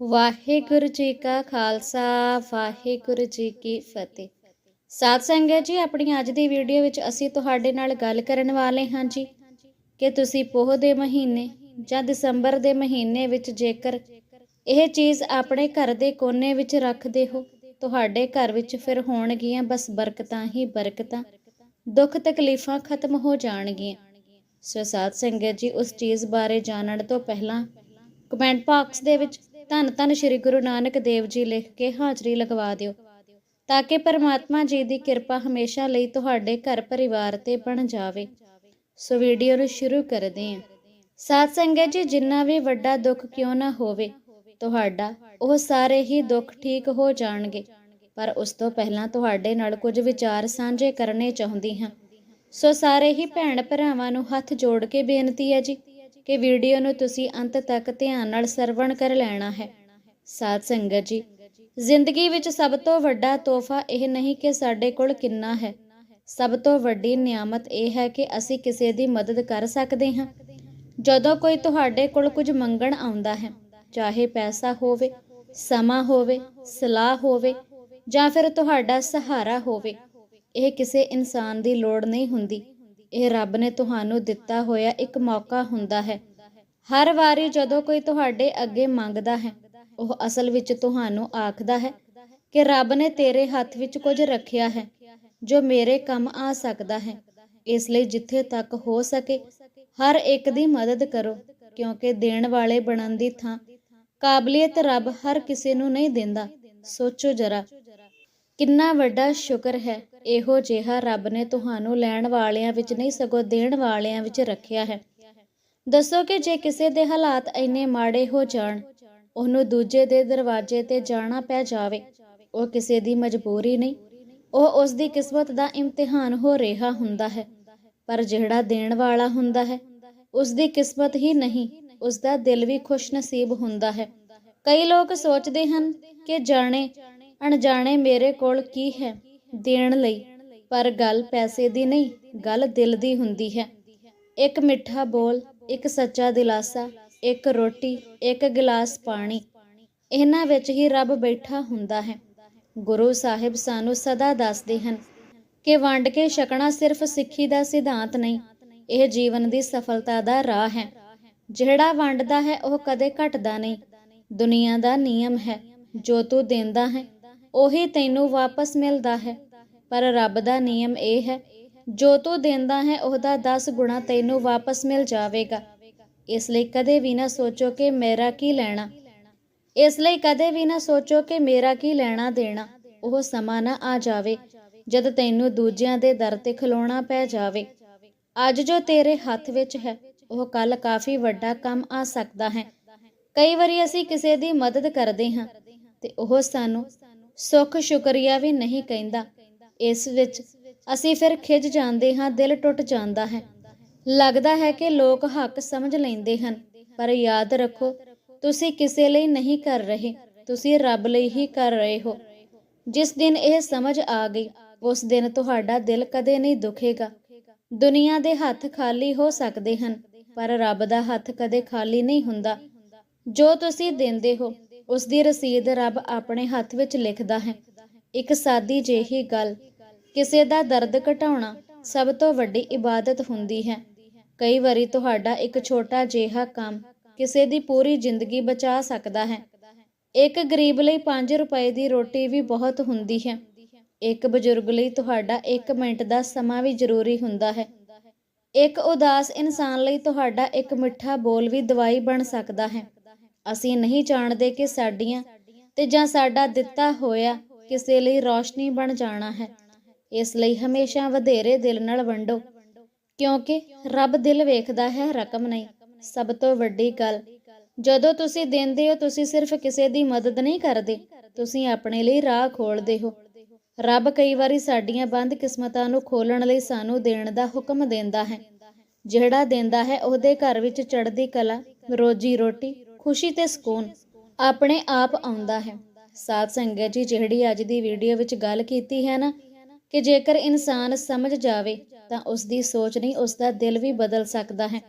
ਵਾਹਿਗੁਰੂ ਜੀ ਕਾ ਖਾਲਸਾ, ਵਾਹਿਗੁਰੂ ਜੀ ਕੀ ਫਤਿਹ। ਸਾਧ ਸੰਗਤ ਜੀ, ਆਪਣੀ ਅੱਜ ਦੀ ਵੀਡੀਓ ਵਿੱਚ ਅਸੀਂ ਤੁਹਾਡੇ ਨਾਲ ਗੱਲ ਕਰਨ ਵਾਲੇ ਹਾਂ ਜੀ ਕਿ ਤੁਸੀਂ ਪੋਹ ਦੇ ਮਹੀਨੇ ਜਾਂ ਦਸੰਬਰ ਦੇ ਮਹੀਨੇ ਵਿੱਚ ਜੇਕਰ ਇਹ ਚੀਜ਼ ਆਪਣੇ ਘਰ ਦੇ ਕੋਨੇ ਵਿੱਚ ਰੱਖਦੇ ਹੋ, ਤੁਹਾਡੇ ਘਰ ਵਿੱਚ ਫਿਰ ਹੋਣਗੀਆਂ ਬਸ ਬਰਕਤਾਂ ਹੀ ਬਰਕਤਾਂ, ਦੁੱਖ ਤਕਲੀਫਾਂ ਖਤਮ ਹੋ ਜਾਣਗੀਆਂ। ਸੋ ਸਾਧ ਸੰਗਤ ਜੀ, ਉਸ ਚੀਜ਼ ਬਾਰੇ ਜਾਣਨ ਤੋਂ ਪਹਿਲਾਂ ਕਮੈਂਟ ਬਾਕਸ ਦੇ ਵਿੱਚ ਧੰਨ ਧੰਨ ਸ੍ਰੀ ਗੁਰੂ ਨਾਨਕ ਦੇਵ ਜੀ ਲਿਖ ਕੇ ਹਾਜ਼ਰੀ ਲਗਵਾ ਦਿਓ, ਤਾਂ ਕਿ ਪਰਮਾਤਮਾ ਜੀ ਦੀ ਕਿਰਪਾ ਹਮੇਸ਼ਾ ਲਈ ਤੁਹਾਡੇ ਘਰ ਪਰਿਵਾਰ ਤੇ ਬਣ ਜਾਵੇ। ਸੋ ਵੀਡੀਓ ਨੂੰ ਸ਼ੁਰੂ ਕਰਦੇ ਹਾਂ। ਸਾਧ ਸੰਗਤ ਜੀ, ਜਿੰਨਾ ਵੀ ਵੱਡਾ ਦੁੱਖ ਕਿਉਂ ਨਾ ਹੋਵੇ, ਤੁਹਾਡਾ, ਉਹ ਸਾਰੇ ਹੀ ਦੁੱਖ ਠੀਕ ਹੋ ਜਾਣਗੇ। ਪਰ ਉਸ ਤੋਂ ਪਹਿਲਾਂ ਤੁਹਾਡੇ ਨਾਲ ਕੁਝ ਵਿਚਾਰ ਸਾਂਝੇ ਕਰਨੇ ਚਾਹੁੰਦੀ ਹਾਂ। ਸੋ ਸਾਰੇ ਹੀ ਭੈਣ ਭਰਾਵਾਂ ਨੂੰ ਹੱਥ ਜੋੜ ਕੇ ਬੇਨਤੀ ਹੈ ਜੀ ਕਿ ਵੀਡੀਓ ਨੂੰ ਤੁਸੀਂ ਅੰਤ ਤੱਕ ਧਿਆਨ ਨਾਲ ਸਰਵਣ ਕਰ ਲੈਣਾ ਹੈ। ਸਾਧ ਸੰਗਤ ਜੀ, ਜ਼ਿੰਦਗੀ ਵਿੱਚ ਸਭ ਤੋਂ ਵੱਡਾ ਤੋਹਫਾ ਇਹ ਨਹੀਂ ਕਿ ਸਾਡੇ ਕੋਲ ਕਿੰਨਾ ਹੈ। ਸਭ ਤੋਂ ਵੱਡੀ ਨਿਆਮਤ ਇਹ ਹੈ ਕਿ ਅਸੀਂ ਕਿਸੇ ਦੀ ਮਦਦ ਕਰ ਸਕਦੇ ਹਾਂ। ਜਦੋਂ ਕੋਈ ਤੁਹਾਡੇ ਕੋਲ ਕੁਝ ਮੰਗਣ ਆਉਂਦਾ ਹੈ, ਚਾਹੇ ਪੈਸਾ ਹੋਵੇ, ਸਮਾਂ ਹੋਵੇ, ਸਲਾਹ ਹੋਵੇ ਜਾਂ ਫਿਰ ਤੁਹਾਡਾ ਸਹਾਰਾ ਹੋਵੇ, ਇਹ ਕਿਸੇ ਇਨਸਾਨ ਦੀ ਲੋੜ ਨਹੀਂ ਹੁੰਦੀ। ਇਹ ਰੱਬ ਨੇ ਤੁਹਾਨੂੰ ਦਿੱਤਾ ਹੋਇਆ ਇੱਕ ਮੌਕਾ ਹੁੰਦਾ ਹੈ। ਹਰ ਵਾਰੀ ਜਦੋਂ ਕੋਈ ਤੁਹਾਡੇ ਅੱਗੇ ਮੰਗਦਾ ਹੈ, ਉਹ ਅਸਲ ਵਿੱਚ ਤੁਹਾਨੂੰ ਆਖਦਾ ਹੈ ਕਿ ਰੱਬ ਨੇ ਤੇਰੇ ਹੱਥ ਵਿੱਚ ਕੁਝ ਰੱਖਿਆ ਹੈ, ਜੋ ਮੇਰੇ ਕੰਮ ਆ ਸਕਦਾ ਹੈ। ਇਸ ਲਈ ਜਿੱਥੇ ਤੱਕ ਹੋ ਸਕੇ, ਹਰ ਇੱਕ ਦੀ ਮਦਦ ਕਰੋ, ਕਿਉਂਕਿ ਦੇਣ ਵਾਲੇ ਬਣਨ ਦੀ ਥਾਂ ਕਾਬਲੀਅਤ ਰੱਬ ਹਰ ਕਿਸੇ ਨੂੰ ਨਹੀਂ ਦਿੰਦਾ। ਸੋਚੋ ਜਰਾ ਕਿੰਨਾ ਵੱਡਾ ਸ਼ੁਕਰ ਹੈ, ਇਹੋ ਜਿਹਾ ਰੱਬ ਨੇ ਤੁਹਾਨੂੰ ਲੈਣ ਵਾਲਿਆਂ ਵਿੱਚ ਨਹੀਂ, ਸਗੋਂ ਦੇਣ ਵਾਲਿਆਂ ਵਿੱਚ ਰੱਖਿਆ ਹੈ। ਦੱਸੋ ਕਿ ਜੇ ਕਿਸੇ ਦੇ ਹਾਲਾਤ ਇੰਨੇ ਮਾੜੇ ਹੋ ਜਾਣ, ਉਹਨੂੰ ਦੂਜੇ ਦੇ ਦਰਵਾਜ਼ੇ ਤੇ ਜਾਣਾ ਪੈ ਜਾਵੇ, ਉਹ ਕਿਸੇ ਦੀ ਮਜਬੂਰੀ ਨਹੀਂ। ਉਹ ਉਸ ਦੀ ਕਿਸਮਤ ਦਾ ਇਮਤਿਹਾਨ ਹੋ ਰਿਹਾ ਹੁੰਦਾ ਹੈ, ਪਰ ਜਿਹੜਾ ਦੇਣ ਵਾਲਾ ਹੁੰਦਾ ਹੈ, ਉਸ ਦੀ ਕਿਸਮਤ ਹੀ ਨਹੀਂ, ਉਸ ਦਾ ਦਿਲ ਵੀ ਖੁਸ਼ ਨਸੀਬ ਹੁੰਦਾ ਹੈ। ਕਈ ਲੋਕ ਸੋਚਦੇ ਹਨ ਕਿ ਜਾਣੇ ਅਣਜਾਣੇ ਮੇਰੇ ਕੋਲ ਕੀ ਹੈ? ਦੇਣ ਲਈ। ਪਰ ਗੱਲ ਪੈਸੇ ਦੀ ਨਹੀਂ, ਗੱਲ ਦਿਲ ਦੀ ਹੁੰਦੀ ਹੈ। ਇੱਕ ਮਿੱਠਾ ਬੋਲ, ਇੱਕ ਸੱਚਾ ਦਿਲਾਸਾ, ਇੱਕ ਰੋਟੀ, ਇੱਕ ਗਿਲਾਸ ਪਾਣੀ। ਇਹਨਾਂ ਵਿੱਚ ਹੀ ਰੱਬ ਬੈਠਾ ਹੁੰਦਾ ਹੈ। ਗੁਰੂ ਸਾਹਿਬ ਸਾਨੂੰ ਸਦਾ ਦੱਸਦੇ ਹਨ ਕਿ ਵੰਡ ਕੇ ਛਕਣਾ ਸਿਰਫ ਸਿੱਖੀ ਦਾ ਸਿਧਾਂਤ ਨਹੀਂ, ਇਹ ਜੀਵਨ ਦੀ ਸਫਲਤਾ ਦਾ ਰਾਹ ਹੈ। ਜਿਹੜਾ ਵੰਡਦਾ ਹੈ ਉਹ ਕਦੇ ਘਟਦਾ ਨਹੀਂ। ਦੁਨੀਆ ਦਾ ਨਿਯਮ ਹੈ, ਜੋ ਤੂੰ ਦਿੰਦਾ ਹੈ ਉਹੀ ਤੈਨੂੰ ਵਾਪਸ ਮਿਲਦਾ ਹੈ। ਪਰ ਰੱਬ ਦਾ ਨਿਯਮ ਇਹ ਹੈ, ਜੋ ਤੂੰ ਦਿੰਦਾ ਹੈ, ਉਹਦਾ 10 ਗੁਣਾ ਤੈਨੂੰ ਵਾਪਸ ਮਿਲ ਜਾਵੇਗਾ। ਇਸ ਲਈ ਕਦੇ ਵੀ ਨਾ ਸੋਚੋ ਕਿ ਮੇਰਾ ਕੀ ਲੈਣਾ। ਇਸ ਲਈ ਕਦੇ ਵੀ ਨਾ ਸੋਚੋ ਕਿ ਮੇਰਾ ਕੀ ਲੈਣਾ ਦੇਣਾ। ਉਹ ਸਮਾਂ ਨਾ ਆ ਜਾਵੇ, ਜਦ ਤੈਨੂੰ ਦੂਜਿਆਂ ਦੇ ਦਰ ਤੇ ਖਲੋਣਾ ਪੈ ਜਾਵੇ। ਅੱਜ ਜੋ ਤੇਰੇ ਹੱਥ ਵਿੱਚ ਹੈ, ਉਹ ਕੱਲ ਕਾਫੀ ਵੱਡਾ ਕੰਮ ਆ ਸਕਦਾ ਹੈ। ਕਈ ਵਾਰੀ ਅਸੀਂ ਕਿਸੇ ਦੀ ਮਦਦ ਕਰਦੇ ਹਾਂ ਤੇ ਉਹ ਸਾਨੂੰ ਸੁੱਖ ਸ਼ੁਕਰੀਆ ਵੀ ਨਹੀਂ ਕਹਿੰਦਾ। ਇਸ ਵਿੱਚ ਅਸੀਂ ਫਿਰ ਖਿਜ ਜਾਂਦੇ ਹਾਂ, ਦਿਲ ਟੁੱਟ ਜਾਂਦਾ ਹੈ। ਲੱਗਦਾ ਹੈ ਕਿ ਲੋਕ ਹੱਕ ਸਮਝ ਲੈਂਦੇ ਹਨ, ਪਰ ਯਾਦ ਰੱਖੋ, ਤੁਸੀਂ ਕਿਸੇ ਲਈ ਨਹੀਂ ਕਰ ਰਹੇ, ਤੁਸੀਂ ਰੱਬ ਲਈ ਹੀ ਕਰ ਰਹੇ ਹੋ। ਜਿਸ ਦਿਨ ਇਹ ਸਮਝ ਆ ਗਈ, ਉਸ ਦਿਨ ਤੁਹਾਡਾ ਦਿਲ ਕਦੇ ਨਹੀਂ ਦੁਖੇਗਾ। ਦੁਨੀਆ ਦੇ ਹੱਥ ਖਾਲੀ ਹੋ ਸਕਦੇ ਹਨ, ਪਰ ਰੱਬ ਦਾ ਹੱਥ ਕਦੇ ਖਾਲੀ ਨਹੀਂ ਹੁੰਦਾ। ਜੋ ਤੁਸੀਂ ਦਿੰਦੇ ਹੋ ਉਸ ਦੀ ਰਸੀਦ ਰੱਬ ਆਪਣੇ ਹੱਥ ਵਿੱਚ ਲਿਖਦਾ ਹੈ। ਇੱਕ ਸਾਦੀ ਜਿਹੀ ਗੱਲ, ਕਿਸੇ ਦਾ ਦਰਦ ਘਟਾਉਣਾ ਸਭ ਤੋਂ ਵੱਡੀ ਇਬਾਦਤ ਹੁੰਦੀ ਹੈ। ਕਈ ਵਾਰੀ ਤੁਹਾਡਾ ਇੱਕ ਛੋਟਾ ਜਿਹਾ ਕੰਮ ਕਿਸੇ ਦੀ ਪੂਰੀ ਜ਼ਿੰਦਗੀ ਬਚਾ ਸਕਦਾ ਹੈ। ਇੱਕ ਗਰੀਬ ਲਈ 5 ਰੁਪਏ ਦੀ ਰੋਟੀ ਵੀ ਬਹੁਤ ਹੁੰਦੀ ਹੈ। ਇੱਕ ਬਜ਼ੁਰਗ ਲਈ ਤੁਹਾਡਾ 1 ਮਿੰਟ ਦਾ ਸਮਾਂ ਵੀ ਜ਼ਰੂਰੀ ਹੁੰਦਾ ਹੈ। ਇੱਕ ਉਦਾਸ ਇਨਸਾਨ ਲਈ ਤੁਹਾਡਾ ਇੱਕ ਮਿੱਠਾ ਬੋਲ ਵੀ ਦਵਾਈ ਬਣ ਸਕਦਾ ਹੈ। ਅਸੀਂ ਨਹੀਂ ਜਾਣਦੇ ਕਿ ਸਾਡੀਆਂ ਤੇ ਜਾਂ ਸਾਡਾ ਦਿੱਤਾ ਹੋਇਆ ਕਿਸੇ ਲਈ ਰੋਸ਼ਨੀ ਬਣ ਜਾਣਾ ਹੈ। ਇਸ ਲਈ ਹਮੇਸ਼ਾ ਵਧੇਰੇ ਦਿਲ ਨਾਲ ਵੰਡੋ, ਕਿਉਂਕਿ ਰੱਬ ਦਿਲ ਵੇਖਦਾ ਹੈ ਰਕਮ ਨਹੀਂ। ਸਭ ਤੋਂ ਵੱਡੀ ਗੱਲ, ਜਦੋਂ ਤੁਸੀਂ ਦਿੰਦੇ ਹੋ, ਤੁਸੀਂ ਸਿਰਫ ਕਿਸੇ ਦੀ ਮਦਦ ਨਹੀਂ ਕਰਦੇ, ਤੁਸੀਂ ਆਪਣੇ ਲਈ ਰਾਹ ਖੋਲਦੇ ਹੋ। ਰੱਬ ਕਈ ਵਾਰੀ ਸਾਡੀਆਂ ਬੰਦ ਕਿਸਮਤਾਂ ਨੂੰ ਖੋਲਣ ਲਈ ਸਾਨੂੰ ਦੇਣ ਦਾ ਹੁਕਮ ਦਿੰਦਾ ਹੈ। ਜਿਹੜਾ ਦਿੰਦਾ ਹੈ, ਉਹਦੇ ਘਰ ਵਿੱਚ ਚੜ੍ਹਦੀ ਕਲਾ, ਰੋਜੀ ਰੋਟੀ ਖੁਸ਼ੀ ਤੇ ਸਕੂਨ ਆਪਣੇ ਆਪ ਆਉਂਦਾ ਹੈ। ਸਾਧ ਸੰਗਤ ਜੀ, ਜਿਹੜੀ ਅੱਜ ਦੀ ਵੀਡੀਓ ਵਿੱਚ ਗੱਲ ਕੀਤੀ ਹੈ ਨਾ, ਕਿ ਜੇਕਰ ਇਨਸਾਨ ਸਮਝ ਜਾਵੇ, ਤਾਂ ਉਸ ਦੀ ਸੋਚ ਨਹੀਂ ਉਸ ਦਾ ਦਿਲ ਵੀ ਬਦਲ ਸਕਦਾ ਹੈ।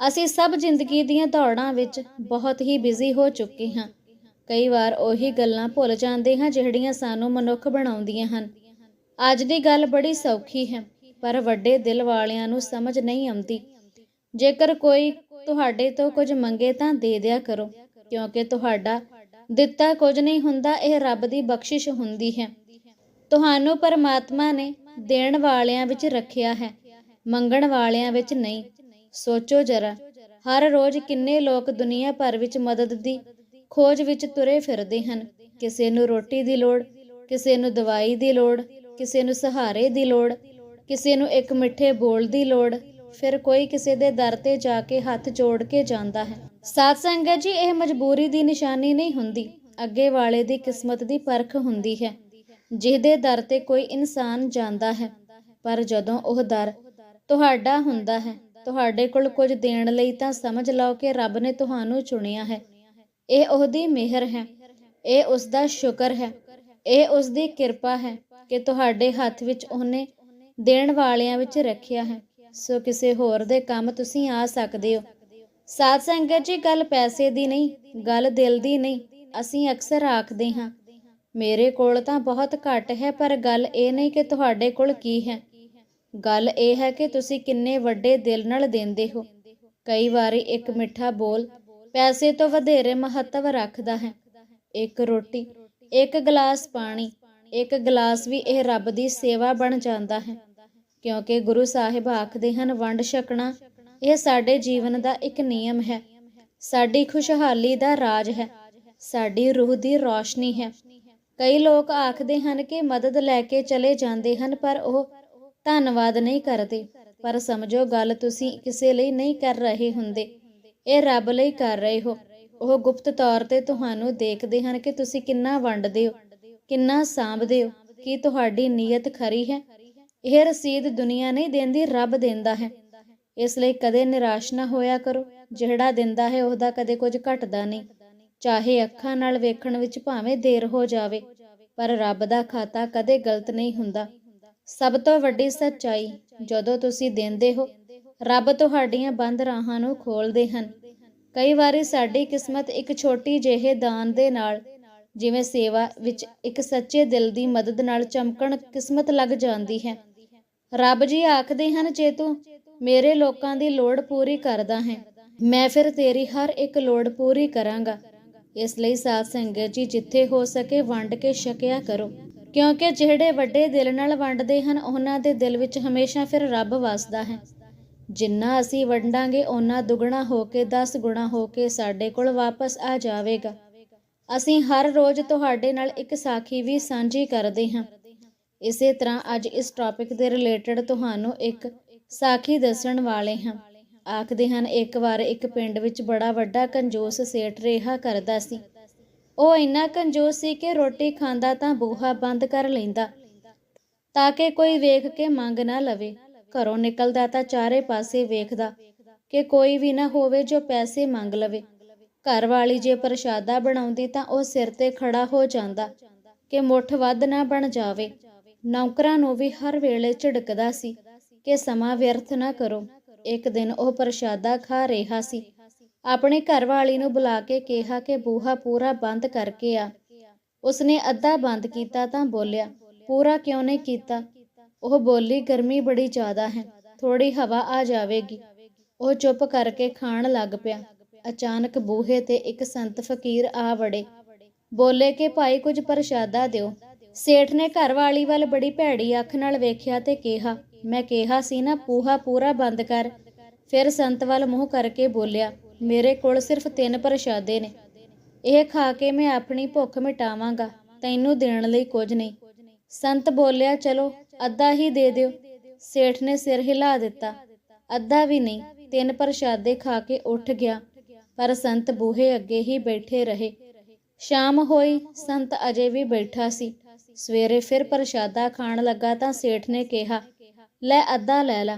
ਅਸੀਂ ਸਭ ਜ਼ਿੰਦਗੀ ਦੀਆਂ ਦੌੜਾਂ ਵਿੱਚ ਬਹੁਤ ਹੀ ਬਿਜ਼ੀ ਹੋ ਚੁੱਕੇ ਹਾਂ। ਕਈ ਵਾਰ ਉਹੀ ਗੱਲਾਂ ਭੁੱਲ ਜਾਂਦੇ ਹਾਂ, ਜਿਹੜੀਆਂ ਸਾਨੂੰ ਮਨੁੱਖ ਬਣਾਉਂਦੀਆਂ ਹਨ। ਅੱਜ ਦੀ ਗੱਲ ਬੜੀ ਸੌਖੀ ਹੈ, ਪਰ ਵੱਡੇ ਦਿਲ ਵਾਲਿਆਂ ਨੂੰ ਸਮਝ ਨਹੀਂ ਆਉਂਦੀ। ਜੇਕਰ ਕੋਈ ਤੁਹਾਡੇ ਤੋਂ ਕੁਝ ਮੰਗੇ ਤਾਂ ਦੇ ਦਿਆ ਕਰੋ, ਕਿਉਂਕਿ ਤੁਹਾਡਾ ਦਿੱਤਾ ਕੁਝ ਨਹੀਂ ਹੁੰਦਾ, ਇਹ ਰੱਬ ਦੀ ਬਖਸ਼ਿਸ਼ ਹੁੰਦੀ ਹੈ। ਤੁਹਾਨੂੰ ਪਰਮਾਤਮਾ ਨੇ ਦੇਣ ਵਾਲਿਆਂ ਵਿੱਚ ਰੱਖਿਆ ਹੈ, ਮੰਗਣ ਵਾਲਿਆਂ ਵਿੱਚ ਨਹੀਂ। ਸੋਚੋ ਜਰਾ, ਹਰ ਰੋਜ਼ ਕਿੰਨੇ ਲੋਕ ਦੁਨੀਆ ਭਰ ਵਿੱਚ ਮਦਦ ਦੀ ਖੋਜ ਵਿੱਚ ਤੁਰੇ ਫਿਰਦੇ ਹਨ। ਕਿਸੇ ਨੂੰ ਰੋਟੀ ਦੀ ਲੋੜ, ਕਿਸੇ ਨੂੰ ਦਵਾਈ ਦੀ ਲੋੜ, ਕਿਸੇ ਨੂੰ ਸਹਾਰੇ ਦੀ ਲੋੜ, ਕਿਸੇ ਨੂੰ ਇੱਕ ਮਿੱਠੇ ਬੋਲ ਦੀ ਲੋੜ ਫਿਰ ਕੋਈ ਕਿਸੇ ਦੇ ਦਰ ਤੇ ਜਾ ਕੇ ਹੱਥ ਜੋੜ ਕੇ ਜਾਂਦਾ ਹੈ। ਸਾਧ ਸੰਗਤ ਜੀ, ਇਹ ਮਜਬੂਰੀ ਦੀ ਨਿਸ਼ਾਨੀ ਨਹੀਂ ਹੁੰਦੀ। ਅੱਗੇ ਵਾਲੇ ਦੀ ਕਿਸਮਤ ਦੀ ਪਰਖ ਹੁੰਦੀ ਹੈ। ਜਿਹਦੇ ਦਰ ਤੇ ਕੋਈ ਇਨਸਾਨ ਜਾਂਦਾ ਹੈ, ਪਰ ਜਦੋਂ ਉਹ ਦਰ ਤੁਹਾਡਾ ਹੁੰਦਾ ਹੈ, ਤੁਹਾਡੇ ਕੋਲ ਕੁਝ ਦੇਣ ਲਈ ਤਾਂ ਸਮਝ ਲਓ ਕਿ ਰੱਬ ਨੇ ਤੁਹਾਨੂੰ ਚੁਣਿਆ ਹੈ। ਇਹ ਉਹਦੀ ਮਿਹਰ ਹੈ। ਇਹ ਉਸ ਦਾ ਸ਼ੁਕਰ ਹੈ। ਇਹ ਉਸ ਦੀ ਕਿਰਪਾ ਹੈ ਕਿ ਤੁਹਾਡੇ ਹੱਥ ਵਿੱਚ ਉਹਨੇ ਦੇਣ ਵਾਲਿਆਂ ਵਿੱਚ ਰੱਖਿਆ ਹੈ। ਸੋ ਕਿਸੇ ਹੋਰ ਦੇ ਕੰਮ ਤੁਸੀਂ ਆ ਸਕਦੇ ਹੋ। ਸਾਧ ਸੰਗਤ ਜੀ, ਗੱਲ ਪੈਸੇ ਦੀ ਨਹੀਂ, ਗੱਲ ਦਿਲ ਦੀ ਨਹੀਂ, ਅਸੀਂ ਅਕਸਰ ਆਖਦੇ ਹਾਂ, ਮੇਰੇ ਕੋਲ ਤਾਂ ਬਹੁਤ ਘੱਟ ਹੈ, ਪਰ ਗੱਲ ਇਹ ਨਹੀਂ ਕਿ ਤੁਹਾਡੇ ਕੋਲ ਕੀ ਹੈ। ਗੱਲ ਇਹ ਹੈ ਕਿ ਤੁਸੀਂ ਕਿੰਨੇ ਵੱਡੇ ਦਿਲ ਨਾਲ ਦਿੰਦੇ ਹੋ। ਕਈ ਵਾਰੀ ਇੱਕ ਮਿੱਠਾ ਬੋਲ ਪੈਸੇ ਤੋਂ ਵਧੇਰੇ ਮਹੱਤਵ ਰੱਖਦਾ ਹੈ। ਇੱਕ ਰੋਟੀ, ਇੱਕ ਗਲਾਸ ਪਾਣੀ, ਇੱਕ ਗਲਾਸ ਵੀ ਇਹ ਰੱਬ ਦੀ ਸੇਵਾ ਬਣ ਜਾਂਦਾ ਹੈ। ਕਿਉਂਕਿ ਗੁਰੂ ਸਾਹਿਬ ਆਖਦੇ ਹਨ, ਵੰਡ ਛਕਣਾ, ਇਹ ਸਾਡੇ ਜੀਵਨ ਦਾ ਇੱਕ ਨਿਯਮ ਹੈ। ਸਾਡੀ ਖੁਸ਼ਹਾਲੀ ਦਾ ਰਾਜ ਹੈ। ਸਾਡੀ ਰੂਹ ਦੀ ਰੌਸ਼ਨੀ ਹੈ। ਕਈ ਲੋਕ ਆਖਦੇ ਹਨ ਕਿ ਮਦਦ ਲੈ ਕੇ ਚਲੇ ਜਾਂਦੇ ਹਨ, ਪਰ ਉਹ ਧੰਨਵਾਦ ਨਹੀਂ ਕਰਦੇ। ਪਰ ਸਮਝੋ, ਗੱਲ ਤੁਸੀਂ ਕਿਸੇ ਲਈ ਨਹੀਂ ਕਰ ਰਹੇ ਹੁੰਦੇ। ਇਹ ਰੱਬ ਲਈ ਕਰ ਰਹੇ ਹੋ। ਉਹ ਗੁਪਤ ਤੌਰ ਤੇ ਤੁਹਾਨੂੰ ਦੇਖਦੇ ਹਨ ਕਿ ਤੁਸੀਂ ਕਿੰਨਾ ਵੰਡਦੇ ਹੋ, ਕਿੰਨਾ ਸਾਂਭਦੇ ਹੋ, ਕੀ ਤੁਹਾਡੀ ਨੀਅਤ ਖਰੀ ਹੈ। ਇਹ ਰਸੀਦ ਦੁਨੀਆ ਨਹੀਂ ਦਿੰਦੀ, ਰੱਬ ਦਿੰਦਾ ਹੈ। ਇਸ ਲਈ ਕਦੇ ਨਿਰਾਸ਼ ਨਾ ਹੋਇਆ ਕਰੋ। ਜਿਹੜਾ ਦਿੰਦਾ ਹੈ, ਉਹਦਾ ਕਦੇ ਕੁਝ ਘਟਦਾ ਨਹੀਂ। ਚਾਹੇ ਅੱਖਾਂ ਨਾਲ ਵੇਖਣ ਵਿੱਚ ਭਾਵੇਂ ਦੇਰ ਹੋ ਜਾਵੇ, ਪਰ ਰੱਬ ਦਾ ਖਾਤਾ ਕਦੇ ਗਲਤ ਨਹੀਂ ਹੁੰਦਾ। ਸਭ ਤੋਂ ਵੱਡੀ ਸੱਚਾਈ, ਜਦੋਂ ਤੁਸੀਂ ਦਿੰਦੇ ਹੋ, ਰੱਬ ਤੁਹਾਡੀਆਂ ਬੰਦ ਰਾਹਾਂ ਨੂੰ ਖੋਲਦੇ ਹਨ। ਕਈ ਵਾਰੀ ਸਾਡੀ ਕਿਸਮਤ ਇੱਕ ਛੋਟੀ ਜਿਹੇ ਦਾਨ ਦੇ ਨਾਲ, ਜਿਵੇਂ ਸੇਵਾ ਵਿੱਚ ਇੱਕ ਸੱਚੇ ਦਿਲ ਦੀ ਮਦਦ ਨਾਲ ਚਮਕਣ ਕਿਸਮਤ ਲੱਗ ਜਾਂਦੀ ਹੈ। ਰੱਬ ਜੀ ਆਖਦੇ ਹਨ ਜੇ ਤੂੰ ਮੇਰੇ ਲੋਕਾਂ ਦੀ ਲੋੜ ਪੂਰੀ ਕਰਦਾ ਹੈ। ਮੈਂ ਫਿਰ ਤੇਰੀ ਹਰ ਇੱਕ ਲੋੜ ਪੂਰੀ ਕਰਾਂਗਾ। ਇਸ ਲਈ ਸਾਧ ਸੰਗਤ ਜੀ, ਜਿੱਥੇ ਹੋ ਸਕੇ ਵੰਡ ਕੇ ਛਕਿਆ ਕਰੋ। ਕਿਉਂਕਿ ਜਿਹੜੇ ਵੱਡੇ ਦਿਲ ਨਾਲ ਵੰਡਦੇ ਹਨ, ਉਹਨਾਂ ਦੇ ਦਿਲ ਵਿੱਚ ਹਮੇਸ਼ਾ ਫਿਰ ਰੱਬ ਵਸਦਾ ਹੈ। ਜਿੰਨਾ ਅਸੀਂ ਵੰਡਾਂਗੇ ਉਹਨਾਂ ਦੁੱਗਣਾ ਹੋ ਕੇ 10 ਗੁਣਾ ਹੋ ਕੇ ਸਾਡੇ ਕੋਲ ਵਾਪਸ ਆ ਜਾਵੇਗਾ। ਅਸੀਂ ਹਰ ਰੋਜ਼ ਤੁਹਾਡੇ ਨਾਲ ਇੱਕ ਸਾਖੀ ਵੀ ਸਾਂਝੀ ਕਰਦੇ ਹਾਂ। ਇਸੇ ਤਰ੍ਹਾਂ ਅੱਜ ਇਸ ਟੌਪਿਕ ਦੇ ਰਿਲੇਟਡ ਤੁਹਾਨੂੰ ਇੱਕ ਸਾਖੀ ਦੱਸਣ ਵਾਲੇ ਹਾਂ। ਆਖਦੇ ਹਨ, ਇੱਕ ਵਾਰ ਇੱਕ ਪਿੰਡ ਵਿੱਚ ਬੜਾ ਵੱਡਾ ਕੰਜੂਸ ਸੇਠ ਰਿਹਾ ਕਰਦਾ ਸੀ। ਉਹ ਇੰਨਾ ਕੰਜੂਸ ਸੀ ਕਿ ਰੋਟੀ ਖਾਂਦਾ ਤਾਂ ਬੂਹਾ ਬੰਦ ਕਰ ਲੈਂਦਾ, ਤਾਂ ਕਿ ਕੋਈ ਵੇਖ ਕੇ ਮੰਗ ਨਾ ਲਵੇ। ਘਰੋਂ ਨਿਕਲਦਾ ਤਾਂ ਚਾਰੇ ਪਾਸੇ ਵੇਖਦਾ ਕਿ ਕੋਈ ਵੀ ਨਾ ਹੋਵੇ ਜੋ ਪੈਸੇ ਮੰਗ ਲਵੇ। ਘਰ ਵਾਲੀ ਜੇ ਪ੍ਰਸ਼ਾਦਾ ਬਣਾਉਂਦੀ ਤਾਂ ਉਹ ਸਿਰ ਤੇ ਖੜਾ ਹੋ ਜਾਂਦਾ ਕਿ ਮੁੱਠ ਵੱਧ ਨਾ ਬਣ ਜਾਵੇ। ਨੌਕਰਾਂ ਨੂੰ ਵੀ ਹਰ ਵੇਲੇ ਝਿੜਕਦਾ ਸੀ ਕਿ ਸਮਾਂ ਵਿਅਰਥ ਨਾ ਕਰੋ। ਇੱਕ ਦਿਨ ਉਹ ਪ੍ਰਸ਼ਾਦਾ ਖਾ ਰਿਹਾ ਸੀ। ਆਪਣੇ ਘਰ ਵਾਲੀ ਨੂੰ ਬੁਲਾ ਕੇ ਕਿਹਾ ਕਿ ਬੂਹਾ ਪੂਰਾ ਬੰਦ ਕਰਕੇ ਆ। ਉਸਨੇ ਅੱਧਾ ਬੰਦ ਕੀਤਾ ਤਾਂ ਬੋਲਿਆ, ਪੂਰਾ ਕਿਉਂ ਨਹੀਂ ਕੀਤਾ? ਉਹ ਬੋਲੀ, ਗਰਮੀ ਬੜੀ ਜ਼ਿਆਦਾ ਹੈ ਥੋੜੀ ਹਵਾ ਆ ਜਾਵੇਗੀ। ਉਹ ਚੁੱਪ ਕਰਕੇ ਖਾਣ ਲੱਗ ਪਿਆ। ਅਚਾਨਕ ਬੂਹੇ ਤੇ ਇੱਕ ਸੰਤ ਫਕੀਰ ਆ ਵੜੇ। ਬੋਲੇ ਕਿ, ਭਾਈ, ਕੁਝ ਪ੍ਰਸ਼ਾਦਾ ਦਿਓ। ਸੇਠ ਨੇ ਘਰਵਾਲੀ ਵੱਲ ਬੜੀ ਭੈੜੀ ਅੱਖ ਨਾਲ ਵੇਖਿਆ ਤੇ ਕਿਹਾ, ਮੈਂ ਕਿਹਾ ਸੀ ਨਾ, ਪੂਹਾ ਪੂਰਾ ਬੰਦ ਕਰ। ਫਿਰ ਸੰਤ ਵੱਲ ਮੂੰਹ ਕਰਕੇ ਬੋਲਿਆ, ਮੇਰੇ ਕੋਲ ਸਿਰਫ ਤਿੰਨ ਪ੍ਰਸ਼ਾਦੇ ਨੇ। ਇਹ ਖਾ ਕੇ ਮੈਂ ਆਪਣੀ ਭੁੱਖ ਮਿਟਾਵਾਂਗਾ। ਤੈਨੂੰ ਦੇਣ ਲਈ ਕੁਝ ਨਹੀਂ। ਸੰਤ ਬੋਲਿਆ, ਚਲੋ, ਅੱਧਾ ਹੀ ਦੇ ਦਿਓ। ਸੇਠ ਨੇ ਸਿਰ ਹਿਲਾ ਦਿੱਤਾ। ਅੱਧਾ ਵੀ ਨਹੀਂ, ਤਿੰਨ ਪ੍ਰਸ਼ਾਦੇ ਖਾ ਕੇ ਉੱਠ ਗਿਆ। ਪਰ ਸੰਤ ਬੂਹੇ ਅੱਗੇ ਹੀ ਬੈਠੇ ਰਹੇ। ਸ਼ਾਮ ਹੋਈ, ਸੰਤ ਅਜੇ ਵੀ ਬੈਠਾ ਸੀ। ਸਵੇਰੇ ਫਿਰ ਪ੍ਰਸ਼ਾਦਾ ਖਾਣ ਲੱਗਾ ਤਾਂ ਸੇਠ ਨੇ ਕਿਹਾ, ਲੈ ਅੱਧਾ ਲੈ ਲੈ।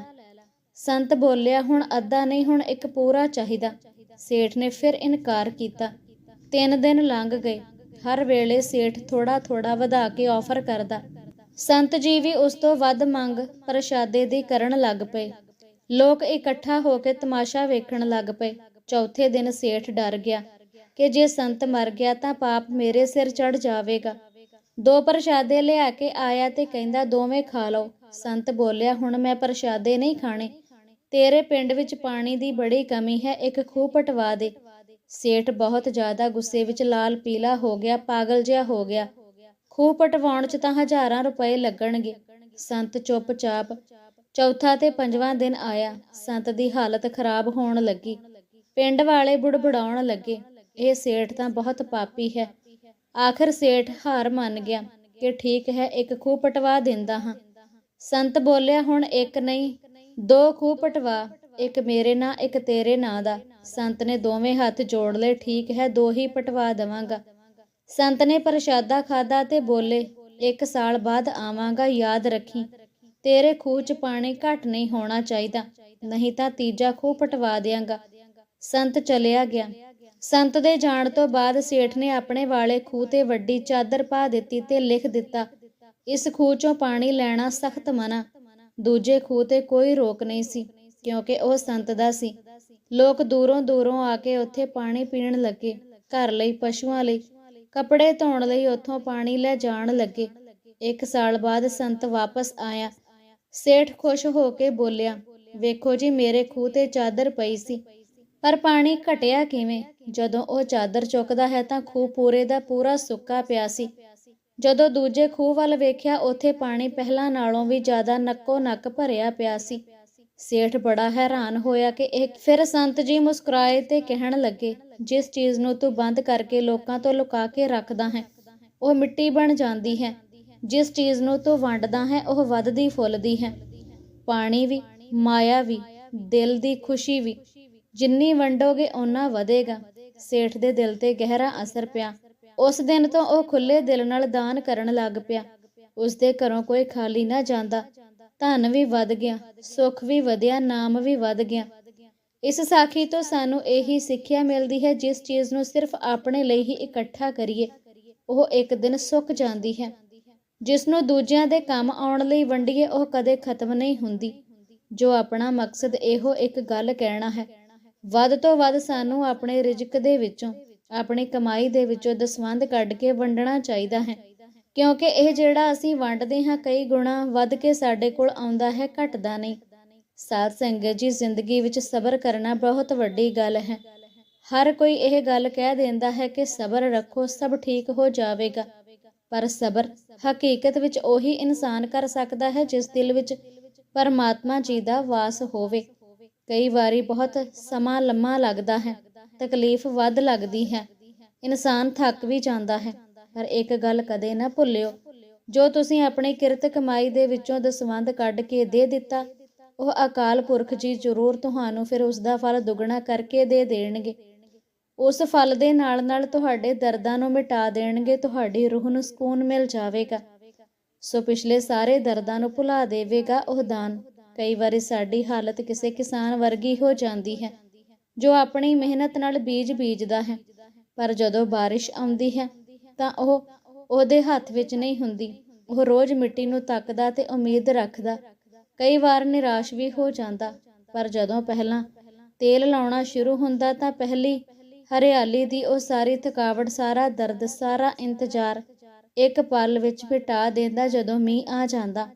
ਸੰਤ ਬੋਲਿਆ, ਹੁਣ ਅੱਧਾ ਨਹੀਂ, ਹੁਣ ਇੱਕ ਪੂਰਾ ਚਾਹੀਦਾ। ਸੇਠ ਨੇ ਫਿਰ ਇਨਕਾਰ ਕੀਤਾ। ਤਿੰਨ ਦਿਨ ਲੰਘ ਗਏ। ਹਰ ਵੇਲੇ ਸੇਠ ਥੋੜਾ ਥੋੜਾ ਵਧਾ ਕੇ ਆਫਰ ਕਰਦਾ। ਸੰਤ ਜੀ ਵੀ ਉਸ ਤੋਂ ਵੱਧ ਮੰਗ ਪ੍ਰਸ਼ਾਦੇ ਦੀ ਕਰਨ ਲੱਗ ਪਏ। ਲੋਕ ਇਕੱਠਾ ਹੋ ਕੇ ਤਮਾਸ਼ਾ ਵੇਖਣ ਲੱਗ ਪਏ। ਚੌਥੇ ਦਿਨ ਸੇਠ ਡਰ ਗਿਆ ਕਿ ਜੇ ਸੰਤ ਮਰ ਗਿਆ ਤਾਂ ਪਾਪ ਮੇਰੇ ਸਿਰ ਚੜ ਜਾਵੇਗਾ। ਦੋ ਪ੍ਰਸ਼ਾਦੇ ਲਿਆ ਕੇ ਆਇਆ ਤੇ ਕਹਿੰਦਾ, ਦੋਵੇਂ ਖਾ ਲਓ। ਸੰਤ ਬੋਲਿਆ, ਹੁਣ ਮੈਂ ਪ੍ਰਸ਼ਾਦੇ ਨਹੀਂ ਖਾਣੇ। ਤੇਰੇ ਪਿੰਡ ਵਿੱਚ ਪਾਣੀ ਦੀ ਬੜੀ ਕਮੀ ਹੈ, ਇੱਕ ਖੂਹ ਪਟਵਾ ਦੇ। ਸੇਠ ਬਹੁਤ ਜ਼ਿਆਦਾ ਗੁੱਸੇ ਵਿੱਚ ਲਾਲ ਪੀਲਾ ਹੋ ਗਿਆ, ਪਾਗਲ ਜਿਹਾ ਹੋ ਗਿਆ। ਖੂਹ ਪਟਵਾਉਣ 'ਚ ਤਾਂ ਹਜ਼ਾਰਾਂ ਰੁਪਏ ਲੱਗਣਗੇ। ਸੰਤ ਚੁੱਪਚਾਪ ਚੌਥਾ ਤੇ ਪੰਜਵਾਂ ਦਿਨ ਆਇਆ। ਸੰਤ ਦੀ ਹਾਲਤ ਖਰਾਬ ਹੋਣ ਲੱਗੀ। ਪਿੰਡ ਵਾਲੇ ਬੁੜਬੜਾਉਣ ਲੱਗੇ। ਇਹ ਸੇਠ ਤਾਂ ਬਹੁਤ ਪਾਪੀ ਹੈ। ਆਖਰ ਸੇਠ ਹਾਰ ਮੰਨ ਗਿਆ ਕਿ ਠੀਕ ਹੈ, ਇੱਕ ਖੂਹ ਪਟਵਾ ਦਿੰਦਾ ਹਾਂ। ਸੰਤ ਬੋਲਿਆ, ਹੁਣ ਇੱਕ ਨਹੀਂ, ਦੋ ਖੂਹ ਪਟਵਾ, ਇੱਕ ਮੇਰੇ ਨਾਂ, ਇੱਕ ਤੇਰੇ ਨਾਂ ਦਾ। ਸੰਤ ਨੇ ਦੋਵੇਂ ਹੱਥ ਜੋੜ ਲਏ, ਠੀਕ ਹੈ, ਦੋ ਹੀ ਪਟਵਾ ਦਵਾਂਗਾ। ਸੰਤ ਨੇ ਪ੍ਰਸ਼ਾਦਾ ਖਾਦਾ ਤੇ ਬੋਲੇ, ਇੱਕ ਸਾਲ ਬਾਅਦ ਆਵਾਂਗਾ, ਯਾਦ ਰੱਖੀ। ਤੇਰੇ ਖੂਹ 'ਚ ਪਾਣੀ ਘੱਟ ਨਹੀਂ ਹੋਣਾ ਚਾਹੀਦਾ, ਨਹੀਂ ਤਾਂ ਤੀਜਾ ਖੂਹ ਪਟਵਾ ਦਿਆਂਗਾ। ਸੰਤ ਚਲਿਆ ਗਿਆ। ਸੰਤ ਦੇ ਜਾਣ ਤੋਂ ਬਾਅਦ ਸੇਠ ਨੇ ਆਪਣੇ ਵਾਲੇ ਖੂਹ ਤੇ ਵੱਡੀ ਚਾਦਰ ਪਾ ਦਿੱਤੀ ਤੇ ਲਿਖ ਦਿੱਤਾ, ਇਸ ਖੂਹ 'ਚੋਂ ਪਾਣੀ ਲੈਣਾ ਸਖਤ ਮਨਾ। ਦੂਜੇ ਖੂਹ ਤੇ ਕੋਈ ਰੋਕ ਨਹੀਂ ਸੀ, ਕਿਉਂਕਿ ਉਹ ਸੰਤ ਦਾ ਸੀ। ਲੋਕ ਦੂਰੋਂ ਦੂਰੋਂ ਆ ਕੇ ਉੱਥੇ ਪਾਣੀ ਪੀਣ ਲੱਗੇ, ਘਰ ਲਈ, ਪਸ਼ੂਆਂ ਲਈ। ਕੱਪੜੇ ਧੋਣ ਲਈ ਉੱਥੋਂ ਪਾਣੀ ਲੈ ਜਾਣ ਲੱਗੇ। ਇੱਕ ਸਾਲ ਬਾਅਦ ਸੰਤ ਵਾਪਸ ਆਇਆ। ਸੇਠ ਖੁਸ਼ ਹੋ ਕੇ ਬੋਲਿਆ, ਵੇਖੋ ਜੀ, ਮੇਰੇ ਖੂਹ ਤੇ ਚਾਦਰ ਪਈ ਸੀ। ਪਰ ਪਾਣੀ ਘਟਿਆ ਕਿਵੇਂ? ਜਦੋਂ ਉਹ ਚਾਦਰ ਚੁੱਕਦਾ ਹੈ ਤਾਂ ਖੂਹ ਪੂਰੇ ਦਾ ਪੂਰਾ ਸੁੱਕਾ ਪਿਆ ਸੀ। ਜਦੋਂ ਦੂਜੇ ਖੂਹ ਵੱਲ ਵੇਖਿਆ, ਉੱਥੇ ਪਾਣੀ ਪਹਿਲਾਂ ਨਾਲੋਂ ਵੀ ਜ਼ਿਆਦਾ ਨੱਕੋ ਨੱਕ ਭਰਿਆ ਪਿਆ ਸੀ। ਸੇਠ ਬੜਾ ਹੈਰਾਨ ਹੋਇਆ ਕਿ ਇਹ ਫਿਰ ਸੰਤ ਜੀ ਮੁਸਕਰਾਏ ਤੇ ਕਹਿਣ ਲੱਗੇ, ਜਿਸ ਚੀਜ਼ ਨੂੰ ਤੂੰ ਬੰਦ ਕਰਕੇ ਲੋਕਾਂ ਤੋਂ ਲੁਕਾ ਕੇ ਰੱਖਦਾ ਹੈ, ਉਹ ਮਿੱਟੀ ਬਣ ਜਾਂਦੀ ਹੈ। ਜਿਸ ਚੀਜ਼ ਨੂੰ ਤੂੰ ਵੰਡਦਾ ਹੈ, ਉਹ ਵੱਧਦੀ ਫੁੱਲਦੀ ਹੈ। ਪਾਣੀ ਵੀ, ਮਾਇਆ ਵੀ, ਦਿਲ ਦੀ ਖੁਸ਼ੀ ਵੀ। ਜਿੰਨੀ ਵੰਡੋਗੇ ਓਨਾ ਵਧੇਗਾ। ਸੇਠ ਦੇ ਦਿਲ ਤੇ ਗਹਿਰਾ ਅਸਰ ਪਿਆ। ਉਸ ਦਿਨ ਤੋਂ ਉਹ ਖੁੱਲੇ ਦਿਲ ਨਾਲ ਦਾਨ ਕਰਨ ਲੱਗ ਪਿਆ। ਉਸ ਦੇ ਘਰੋਂ ਕੋਈ ਖਾਲੀ ਨਾ ਜਾਂਦਾ। ਧਨ ਵੀ ਵੱਧ ਗਿਆ, ਸੁੱਖ ਵੀ ਵਧਿਆ, ਨਾਮ ਵੀ ਵੱਧ ਗਿਆ। ਇਸ ਸਾਖੀ ਤੋਂ ਸਾਨੂੰ ਇਹੀ ਸਿੱਖਿਆ ਮਿਲਦੀ ਹੈ, ਜਿਸ ਚੀਜ਼ ਨੂੰ ਸਿਰਫ ਆਪਣੇ ਲਈ ਹੀ ਇਕੱਠਾ ਕਰੀਏ। ਉਹ ਇੱਕ ਦਿਨ ਸੁੱਕ ਜਾਂਦੀ ਹੈ। ਜਿਸ ਨੂੰ ਦੂਜਿਆਂ ਦੇ ਕੰਮ ਆਉਣ ਲਈ ਵੰਡੀਏ, ਉਹ ਕਦੇ ਖਤਮ ਨਹੀਂ ਹੁੰਦੀ। ਜੋ ਆਪਣਾ ਮਕਸਦ, ਇਹੋ ਇੱਕ ਗੱਲ ਕਹਿਣਾ ਹੈ। ਵੱਧ ਤੋਂ ਵੱਧ ਸਾਨੂੰ ਆਪਣੇ ਰਿਜ਼ਕ ਦੇ ਵਿੱਚੋਂ, ਆਪਣੀ ਕਮਾਈ ਦੇ ਵਿੱਚੋਂ ਦਸਵੰਧ ਕੱਢ ਕੇ ਵੰਡਣਾ ਚਾਹੀਦਾ ਹੈ। ਕਿਉਂਕਿ ਇਹ ਜਿਹੜਾ ਅਸੀਂ ਵੰਡਦੇ ਹਾਂ, ਕਈ ਗੁਣਾ ਵੱਧ ਕੇ ਸਾਡੇ ਕੋਲ ਆਉਂਦਾ ਹੈ, ਘਟਦਾ ਨਹੀਂ। ਸਾਧ ਸੰਗਤ ਜੀ, ਜ਼ਿੰਦਗੀ ਵਿੱਚ ਸਬਰ ਕਰਨਾ ਬਹੁਤ ਵੱਡੀ ਗੱਲ ਹੈ। ਹਰ ਕੋਈ ਇਹ ਗੱਲ ਕਹਿ ਦਿੰਦਾ ਹੈ ਕਿ ਸਬਰ ਰੱਖੋ, ਸਭ ਠੀਕ ਹੋ ਜਾਵੇਗਾ। ਪਰ ਸਬਰ ਹਕੀਕਤ ਵਿੱਚ ਉਹੀ ਇਨਸਾਨ ਕਰ ਸਕਦਾ ਹੈ, ਜਿਸ ਦਿਲ ਵਿੱਚ ਪਰਮਾਤਮਾ ਜੀ ਦਾ ਵਾਸ ਹੋਵੇ। ਕਈ ਵਾਰੀ ਬਹੁਤ ਸਮਾਂ ਲੰਮਾ ਲੱਗਦਾ ਹੈ, ਤਕਲੀਫ ਵੱਧ ਲੱਗਦੀ ਹੈ। ਇਨਸਾਨ ਥੱਕ ਵੀ ਜਾਂਦਾ ਹੈ, ਪਰ ਇੱਕ ਗੱਲ ਕਦੇ ਨਾ ਭੁੱਲਿਓ, ਜੋ ਤੁਸੀਂ ਆਪਣੀ ਕਿਰਤ ਕਮਾਈ ਦੇ ਵਿੱਚੋਂ ਦਸਵੰਧ ਕੱਢ ਕੇ ਦੇ ਦਿੱਤਾ, ਉਹ ਅਕਾਲ ਪੁਰਖ ਜੀ ਜ਼ਰੂਰ ਤੁਹਾਨੂੰ ਫਿਰ ਉਸ ਦਾ ਫਲ ਦੁੱਗਣਾ ਕਰਕੇ ਦੇ ਦੇਣਗੇ। ਉਸ ਫਲ ਦੇ ਨਾਲ ਨਾਲ ਤੁਹਾਡੇ ਦਰਦਾਂ ਨੂੰ ਮਿਟਾ ਦੇਣਗੇ, ਤੁਹਾਡੀ ਰੂਹ ਨੂੰ ਸਕੂਨ ਮਿਲ ਜਾਵੇਗਾ। ਸੋ ਪਿਛਲੇ ਸਾਰੇ ਦਰਦਾਂ ਨੂੰ ਭੁਲਾ ਦੇਵੇਗਾ ਉਹ ਦਾਨ। ਕਈ ਵਾਰੀ ਸਾਡੀ ਹਾਲਤ ਕਿਸੇ ਕਿਸਾਨ ਵਰਗੀ ਹੋ ਜਾਂਦੀ ਹੈ, ਜੋ ਆਪਣੀ ਮਿਹਨਤ ਨਾਲ ਬੀਜ ਬੀਜਦਾ ਹੈ। ਪਰ ਜਦੋਂ ਬਾਰਿਸ਼ ਆਉਂਦੀ ਹੈ, ਤਾਂ ਉਹ ਉਹਦੇ ਹੱਥ ਵਿੱਚ ਨਹੀਂ ਹੁੰਦੀ। ਉਹ ਰੋਜ਼ ਮਿੱਟੀ ਨੂੰ ਤੱਕਦਾ ਤੇ ਉਮੀਦ ਰੱਖਦਾ। ਕਈ ਵਾਰ ਨਿਰਾਸ਼ ਵੀ ਹੋ ਜਾਂਦਾ। ਪਰ ਜਦੋਂ ਪਹਿਲਾਂ ਤੇਲ ਲਾਉਣਾ ਸ਼ੁਰੂ ਹੁੰਦਾ, ਤਾਂ ਪਹਿਲੀ ਹਰਿਆਲੀ ਦੀ ਉਹ ਸਾਰੀ ਥਕਾਵਟ, ਸਾਰਾ ਦਰਦ, ਸਾਰਾ ਇੰਤਜ਼ਾਰ ਇੱਕ ਪਲ ਵਿੱਚ ਮਿਟਾ ਦਿੰਦਾ ਜਦੋਂ ਮੀਂਹ ਆ ਜਾਂਦਾ।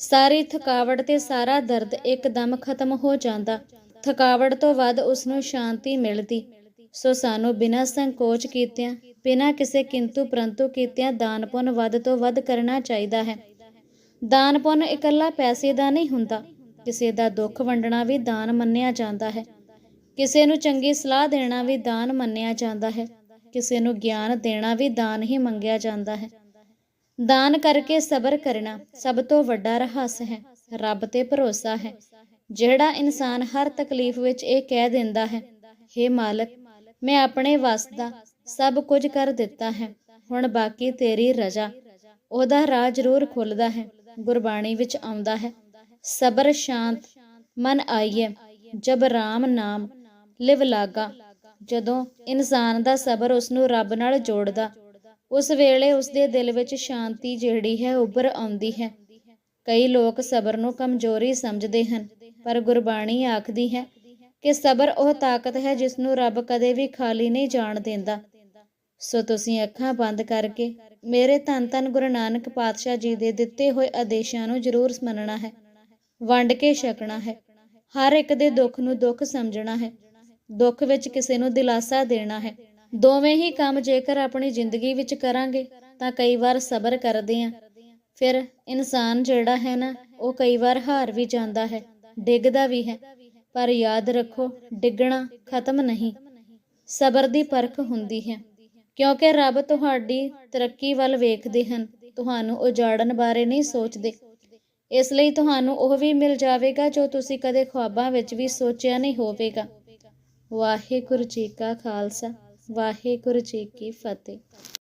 ਸਾਰੀ ਥਕਾਵਟ ਤੇ ਸਾਰਾ ਦਰਦ ਇੱਕਦਮ ਖਤਮ ਹੋ ਜਾਂਦਾ। ਥਕਾਵਟ ਤੋਂ ਵੱਧ ਉਸ ਨੂੰ ਸ਼ਾਂਤੀ ਮਿਲਦੀ। ਸੋ ਸਾਨੂੰ ਬਿਨਾਂ ਸੰਕੋਚ ਕੀਤਿਆਂ, ਬਿਨਾਂ ਕਿਸੇ ਕਿੰਤੂ ਪ੍ਰੰਤੂ ਕੀਤਿਆਂ ਦਾਨ ਪੁੰਨ ਵੱਧ ਤੋਂ ਵੱਧ ਕਰਨਾ ਚਾਹੀਦਾ ਹੈ। ਦਾਨ ਪੁੰਨ ਇਕੱਲਾ ਪੈਸੇ ਦਾ ਨਹੀਂ ਹੁੰਦਾ, ਕਿਸੇ ਦਾ ਦੁੱਖ ਵੰਡਣਾ ਵੀ ਦਾਨ ਮੰਨਿਆ ਜਾਂਦਾ ਹੈ। ਕਿਸੇ ਨੂੰ ਚੰਗੀ ਸਲਾਹ ਦੇਣਾ ਵੀ ਦਾਨ ਮੰਨਿਆ ਜਾਂਦਾ ਹੈ। ਕਿਸੇ ਨੂੰ ਗਿਆਨ ਦੇਣਾ ਵੀ ਦਾਨ ਹੀ ਮੰਗਿਆ ਜਾਂਦਾ ਹੈ। ਦਾਨ ਕਰਕੇ ਸਬਰ ਕਰਨਾ ਸਭ ਤੋਂ ਵੱਡਾ ਰਹੱਸ ਹੈ। ਰੱਬ ਤੇ ਭਰੋਸਾ ਹੈ। ਜਿਹੜਾ ਇਨਸਾਨ ਹਰ ਤਕਲੀਫ ਵਿੱਚ ਇਹ ਕਹਿ ਦਿੰਦਾ ਹੈ हे ਮਾਲਕ, ਮੈਂ ਆਪਣੇ ਵੱਸ ਦਾ ਸਭ ਕੁਝ ਕਰ ਦਿੱਤਾ ਹੈ, ਹੁਣ ਬਾਕੀ ਤੇਰੀ ਰਜ਼ਾ। ਉਹਦਾ ਰਾਹ ਜ਼ਰੂਰ ਖੁੱਲਦਾ ਹੈ, ਗੁਰਬਾਣੀ ਵਿੱਚ ਆਉਂਦਾ ਹੈ, ਸਬਰ ਸ਼ਾਂਤ, ਮਨ ਆਈਏ, ਜਬ ਰਾਮ ਨਾਮ ਲਿਵ ਲਾਗਾ। ਜਦੋਂ ਇਨਸਾਨ ਦਾ ਸਬਰ ਉਸ ਨੂੰ ਰੱਬ ਨਾਲ ਜੋੜਦਾ ਉਸ ਵੇਲੇ ਉਸ ਦੇ ਦਿਲ ਵਿੱਚ ਸ਼ਾਂਤੀ ਜਿਹੜੀ ਹੈ ਉੱਭਰ ਆਉਂਦੀ ਹੈ। ਕਈ ਲੋਕ ਸਬਰ ਨੂੰ ਕਮਜ਼ੋਰੀ ਸਮਝਦੇ ਹਨ, ਪਰ ਗੁਰਬਾਣੀ ਆਖਦੀ ਹੈ ਕਿ ਸਬਰ ਉਹ ਤਾਕਤ ਹੈ ਜਿਸ ਨੂੰ ਰੱਬ ਕਦੇ ਵੀ ਖਾਲੀ ਨਹੀਂ ਜਾਣ ਦਿੰਦਾ। ਸੋ ਤੁਸੀਂ ਅੱਖਾਂ ਬੰਦ ਕਰਕੇ ਮੇਰੇ ਧੰਨ ਧੰਨ ਗੁਰੂ ਨਾਨਕ ਪਾਤਸ਼ਾਹ ਜੀ ਦੇ ਦਿੱਤੇ ਹੋਏ ਆਦੇਸ਼ਾਂ ਨੂੰ ਜ਼ਰੂਰ ਮੰਨਣਾ ਹੈ, ਵੰਡ ਕੇ ਛਕਣਾ ਹੈ, ਹਰ ਇੱਕ ਦੇ ਦੁੱਖ ਨੂੰ ਦੁੱਖ ਸਮਝਣਾ ਹੈ, ਦੁੱਖ ਵਿੱਚ ਕਿਸੇ ਨੂੰ ਦਿਲਾਸਾ ਦੇਣਾ ਹੈ। ਦੋਵੇਂ ਹੀ ਕੰਮ ਜੇਕਰ ਆਪਣੀ ਜ਼ਿੰਦਗੀ ਵਿੱਚ ਕਰਾਂਗੇ, ਤਾਂ ਕਈ ਵਾਰ ਸਬਰ ਕਰਦੇ ਆਂ ਫਿਰ ਇਨਸਾਨ ਜਿਹੜਾ ਹੈ ਨਾ, ਉਹ ਕਈ ਵਾਰ ਹਾਰ ਵੀ ਜਾਂਦਾ ਹੈ, ਡਿੱਗਦਾ ਵੀ ਹੈ। ਪਰ ਯਾਦ ਰੱਖੋ, ਡਿੱਗਣਾ ਖਤਮ ਨਹੀਂ। ਸਬਰ ਦੀ ਪਰਖ ਹੁੰਦੀ ਹੈ। ਕਿਉਂਕਿ ਰੱਬ ਤੁਹਾਡੀ ਤਰੱਕੀ ਵੱਲ ਵੇਖਦੇ ਹਨ, ਤੁਹਾਨੂੰ ਉਜਾੜਨ ਬਾਰੇ ਨਹੀਂ ਸੋਚਦੇ। ਇਸ ਲਈ ਤੁਹਾਨੂੰ ਉਹ ਵੀ ਮਿਲ ਜਾਵੇਗਾ, ਜੋ ਤੁਸੀਂ ਕਦੇ ਖੁਆਬਾਂ ਵਿੱਚ ਵੀ ਸੋਚਿਆ ਨਹੀਂ ਹੋਵੇਗਾ। ਵਾਹਿਗੁਰੂ ਜੀ ਕਾ ਖਾਲਸਾ। ਵਾਹਿਗੁਰੂ ਜੀ ਕੀ ਫਤਿਹ।